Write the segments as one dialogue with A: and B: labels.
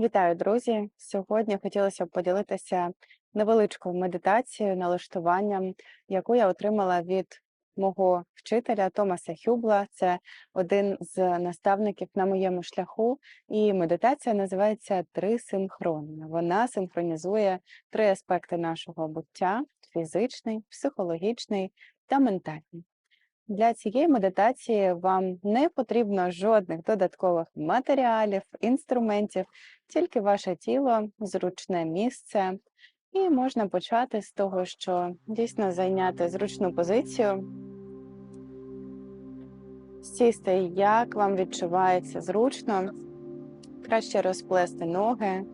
A: Вітаю, друзі! Сьогодні хотілося б поділитися невеличкою медитацією, налаштуванням, яку я отримала від мого вчителя Томаса Хюбла. Це один з наставників на моєму шляху. І медитація називається Три синхронно. Вона синхронізує три аспекти нашого буття: фізичний, психологічний та ментальний. Для цієї медитації вам не потрібно жодних додаткових матеріалів, інструментів, тільки ваше тіло, зручне місце. І можна почати з того, що дійсно зайняти зручну позицію, сісти, як вам відчувається зручно, краще розплести ноги,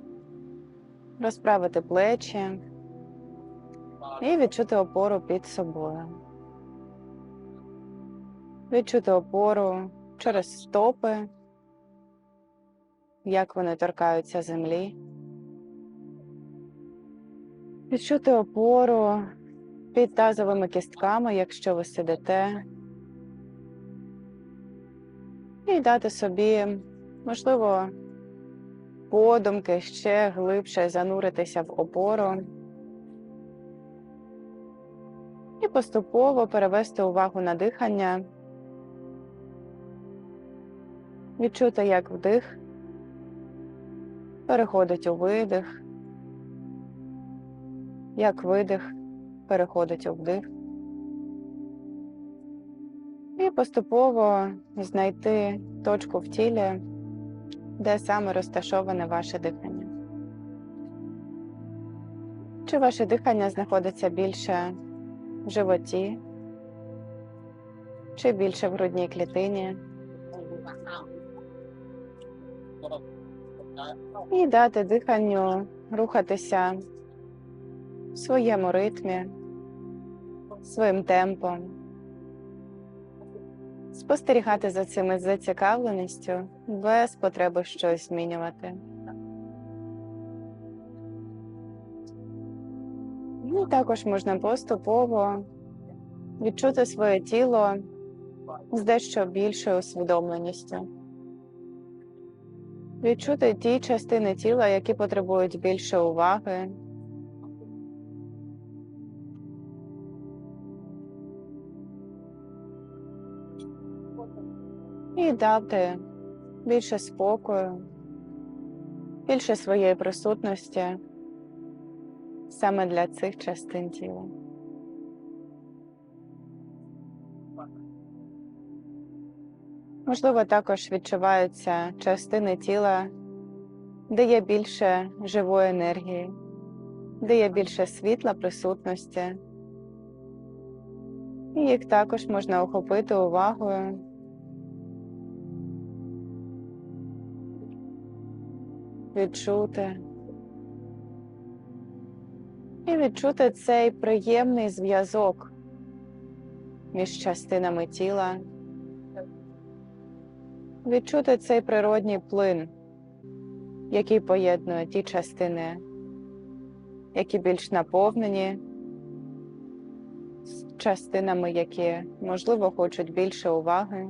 A: розправити плечі і відчути опору під собою. Відчути опору через стопи, як вони торкаються землі. Відчути опору під тазовими кістками, якщо ви сидите. І дати собі, можливо, подумки ще глибше зануритися в опору. І поступово перевести увагу на дихання. Відчути, як вдих переходить у видих, як видих переходить у вдих. І поступово знайти точку в тілі, де саме розташоване ваше дихання. Чи ваше дихання знаходиться більше в животі, чи більше в грудній клітині? І дати диханню рухатися в своєму ритмі, своїм темпом, спостерігати за цим із зацікавленістю без потреби щось змінювати. І також можна поступово відчути своє тіло з дещо більшою усвідомленістю. Відчути ті частини тіла, які потребують більше уваги. І дати більше спокою, більше своєї присутності саме для цих частин тіла. Можливо, також відчуваються частини тіла, де є більше живої енергії, де є більше світла присутності. І їх також можна охопити увагою. Відчути. І відчути цей приємний зв'язок між частинами тіла відчути цей природній плин, який поєднує ті частини, які більш наповнені, з частинами, які, можливо, хочуть більше уваги.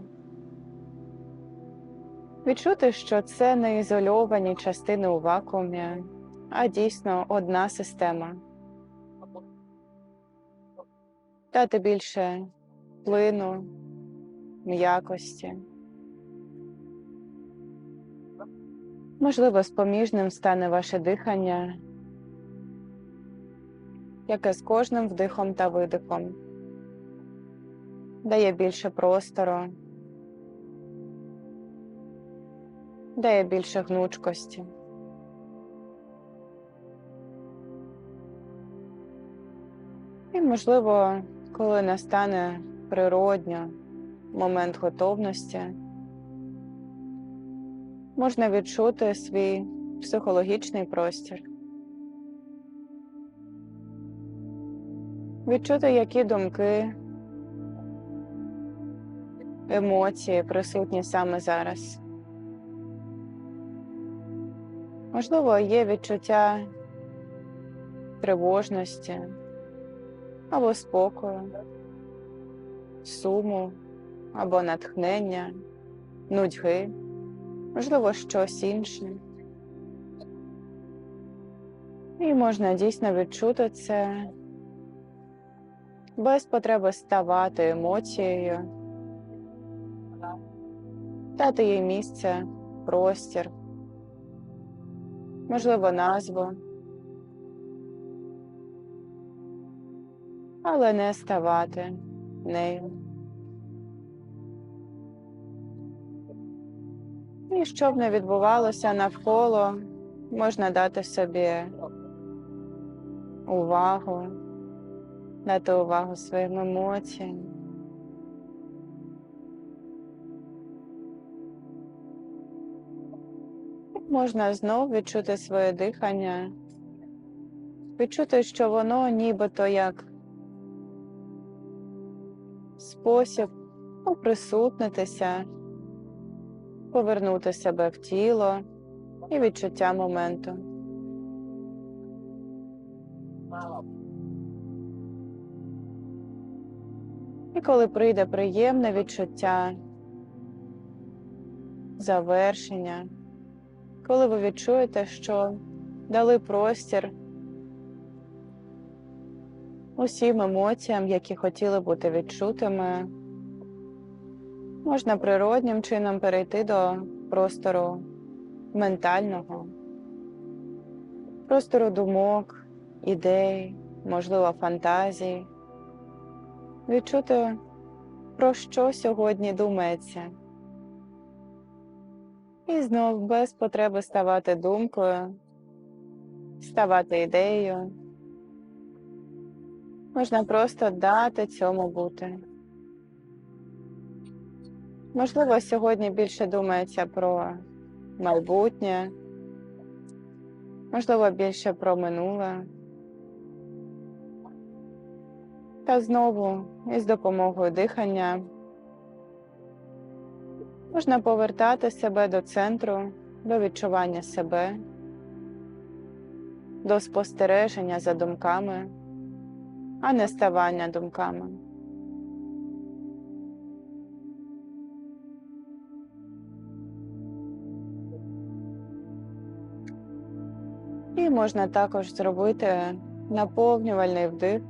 A: Відчути, що це не ізольовані частини у вакуумі, а дійсно одна система. Дати більше плину, м'якості. Можливо, споміжним стане ваше дихання, яке з кожним вдихом та видихом дає більше простору, дає більше гнучкості. І, можливо, коли настане природньо момент готовності можна відчути свій психологічний простір. Відчути, які думки, емоції присутні саме зараз. Можливо, є відчуття тривожності або спокою, суму або натхнення, нудьги можливо, щось інше. І можна дійсно відчути це без потреби ставати емоцією, дати їй місце, простір, можливо, назву, але не ставати нею. І що б не відбувалося навколо, можна дати собі увагу, дати увагу своїм емоціям. Можна знов відчути своє дихання, відчути, що воно нібито як спосіб оприсутнитися, повернути себе в тіло і відчуття моменту. І коли прийде приємне відчуття завершення, коли ви відчуєте, що дали простір усім емоціям, які хотіли бути відчутими, можна природнім чином перейти до простору ментального, простору думок, ідей, можливо, фантазій, відчути, про що сьогодні думається. І знов без потреби ставати думкою, ставати ідеєю. Можна просто дати цьому бути. Можливо, сьогодні більше думається про майбутнє, можливо, більше про минуле. Та знову із допомогою дихання можна повертати себе до центру, до відчування себе, до спостереження за думками, а не ставання думками. І можна також зробити наповнювальний вдих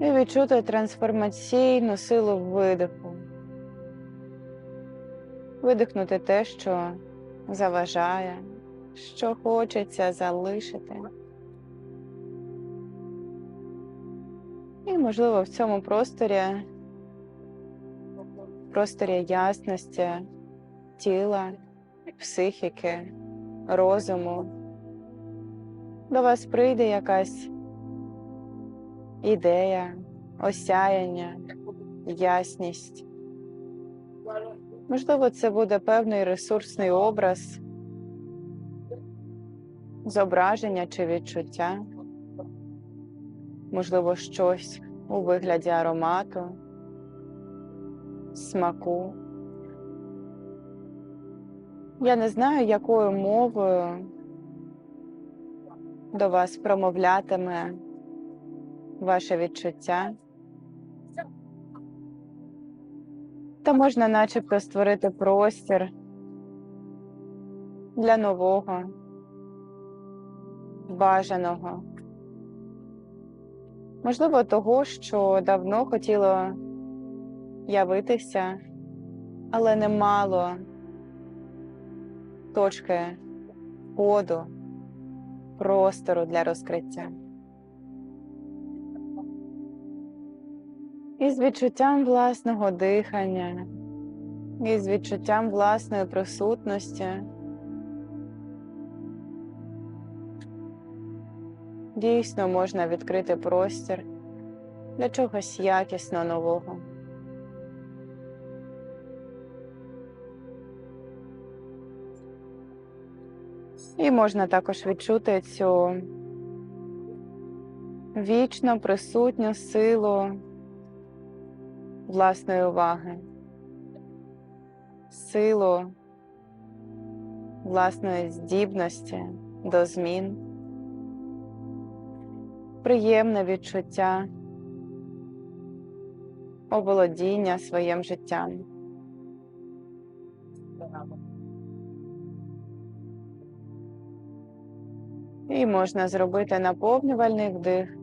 A: і відчути трансформаційну силу видиху. Видихнути те, що заважає, що хочеться залишити. І, можливо, в цьому просторі, просторі ясності тіла, психіки, розуму, до вас прийде якась ідея, осяяння, ясність. Можливо, це буде певний ресурсний образ, зображення чи відчуття, можливо, щось у вигляді аромату, смаку. Я не знаю, якою мовою до вас промовлятиме ваше відчуття. Та можна начебто створити простір для нового, бажаного, можливо, того, що давно хотіло явитися, але не мало точки входу, простору для розкриття. І з відчуттям власного дихання, і з відчуттям власної присутності. Дійсно можна відкрити простір для чогось якісно нового. І можна також відчути цю вічно присутню силу власної уваги, силу власної здібності до змін, приємне відчуття оволодіння своїм життям. І можна зробити наповнювальний вдих.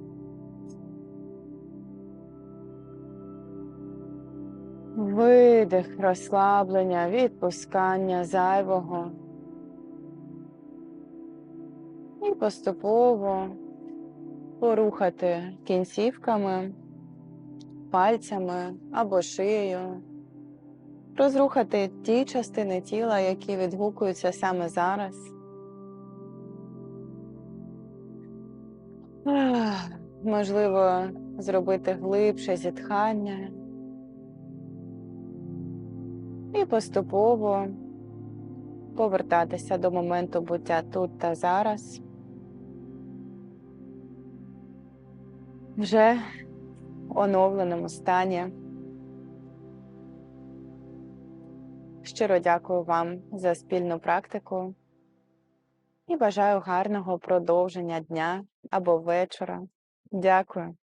A: Видих, розслаблення, відпускання зайвого. І поступово порухати кінцівками, пальцями або шиєю. Розрухати ті частини тіла, які відгукуються саме зараз. Можливо, зробити глибше зітхання. І поступово повертатися до моменту буття тут та зараз. Вже в оновленому стані. Щиро дякую вам за спільну практику і бажаю гарного продовження дня або вечора. Дякую.